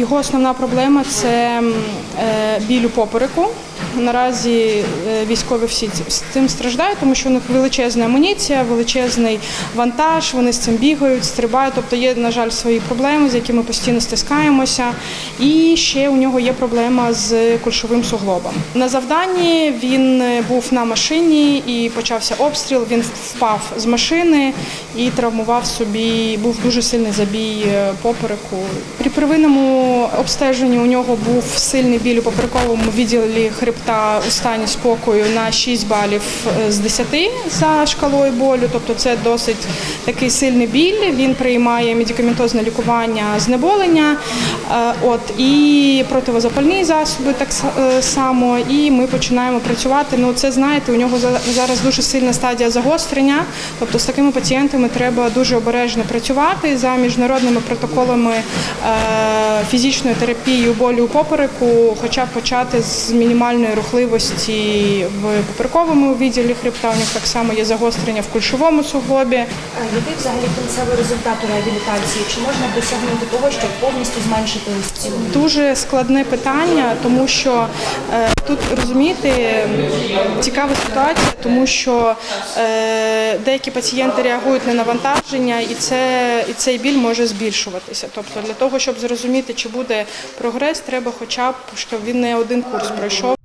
Його основна проблема це е, біль у попереку. Наразі е, військові всі з цим страждають, тому що у них величезна амуніція, величезний вантаж, вони з цим бігають, стрибають. Тобто є, на жаль, свої проблеми, з якими постійно стискаємося. І ще у нього є проблема з кульшовим суглобом. На завданні він е, був на машині і почався обстріл. Він впав з машини і травмував собі. Був дуже сильний забій е, попереку. При первинному обстеженні у нього був сильний біль у поперековому відділі хребта у стані спокою на 6 балів е, з 10 за шкалою болю. Тобто це досить такий сильний біль. Він приймає медикаментозне лікування знеболення, е, от і противозапальні засоби так е, само. І ми починаємо працювати. Ну це знаєте, у нього зараз дуже сильна стадія загострення. Тобто з такими пацієнтами треба дуже обережно працювати за міжнародними протоколами фізичної терапії у болі у попереку, хоча б почати з мінімальної рухливості в поперековому відділі хребта. У них так само є загострення в кульшовому суглобі. Який взагалі кінцевий результат у реабілітації? Чи можна досягнути того, щоб повністю зменшити ось Дуже складне питання, тому що е, тут розумієте цікава ситуація, тому що е, деякі пацієнти реагують на навантаження, і це і цей біль може збільшуватися. Тобто, для того, щоб зрозуміти, чи буде прогрес, треба, хоча б щоб він не один курс пройшов.